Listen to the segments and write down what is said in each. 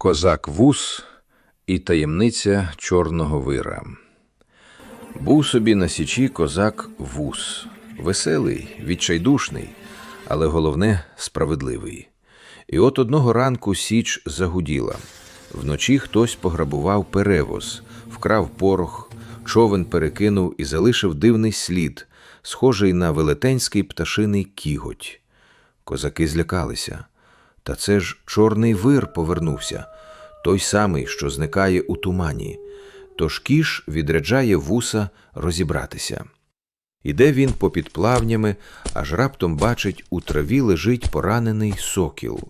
Козак Вус і таємниця чорного вира. Був собі на січі козак Вус, веселий, відчайдушний, але головне справедливий. І от одного ранку січ загуділа. Вночі хтось пограбував перевоз, вкрав порох, човен перекинув і залишив дивний слід, схожий на велетенський пташиний кіготь. Козаки злякалися. Та це ж чорний вир повернувся, той самий, що зникає у тумані. Тож кіш відряджає вуса розібратися. Іде він попід плавнями, аж раптом бачить, у траві лежить поранений сокіл.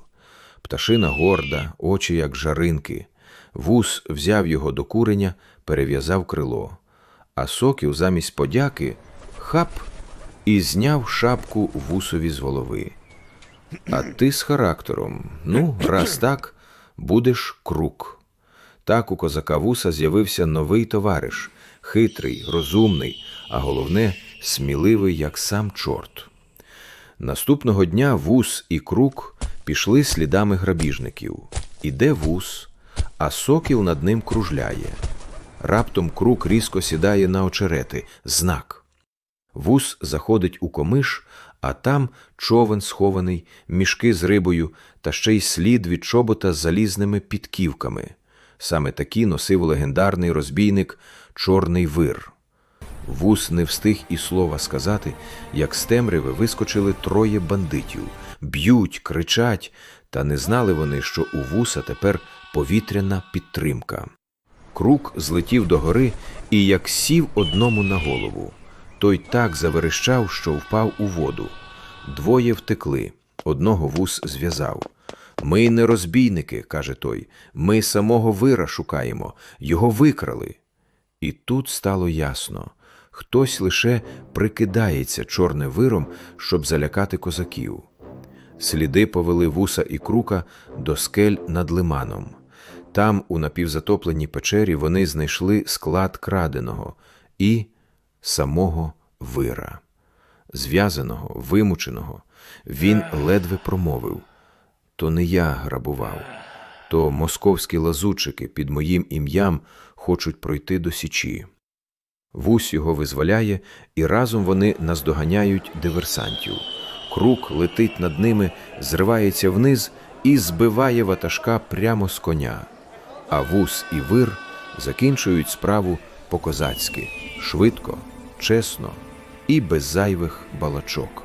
Пташина горда, очі як жаринки. Вус взяв його до куреня, перев'язав крило. А сокіл замість подяки хап і зняв шапку вусові з голови. А ти з характером. Ну, раз так, будеш крук. Так у козака вуса з'явився новий товариш, хитрий, розумний, а головне, сміливий, як сам чорт. Наступного дня вус і крук пішли слідами грабіжників. Іде вус, а сокіл над ним кружляє. Раптом крук різко сідає на очерети знак. Вус заходить у комиш, а там човен схований, мішки з рибою та ще й слід від чобота з залізними підківками. Саме такі носив легендарний розбійник Чорний вир. Вус не встиг і слова сказати, як з темряви вискочили троє бандитів. Б'ють, кричать, та не знали вони, що у вуса тепер повітряна підтримка. Крук злетів до гори і як сів одному на голову. Той так заверещав, що впав у воду. Двоє втекли, одного вус зв'язав. Ми не розбійники, каже той. Ми самого вира шукаємо, його викрали. І тут стало ясно хтось лише прикидається чорним виром, щоб залякати козаків. Сліди повели вуса і крука до скель над лиманом. Там, у напівзатопленій печері, вони знайшли склад краденого і самого вира. Зв'язаного, вимученого, він ледве промовив то не я грабував, то московські лазутчики під моїм ім'ям хочуть пройти до січі. Вусь його визволяє, і разом вони наздоганяють диверсантів. Крук летить над ними, зривається вниз і збиває ватажка прямо з коня. А вус і вир закінчують справу по-козацьки, швидко, чесно і без зайвих балачок.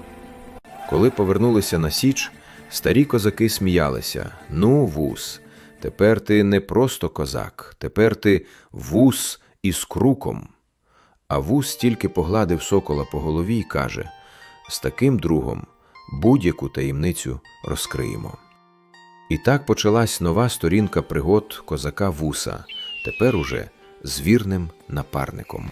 Коли повернулися на Січ, старі козаки сміялися: Ну, вус, тепер ти не просто козак, тепер ти вус із круком. А вус тільки погладив сокола по голові і каже: з таким другом будь-яку таємницю розкриємо. І так почалась нова сторінка пригод козака вуса, тепер уже з вірним напарником.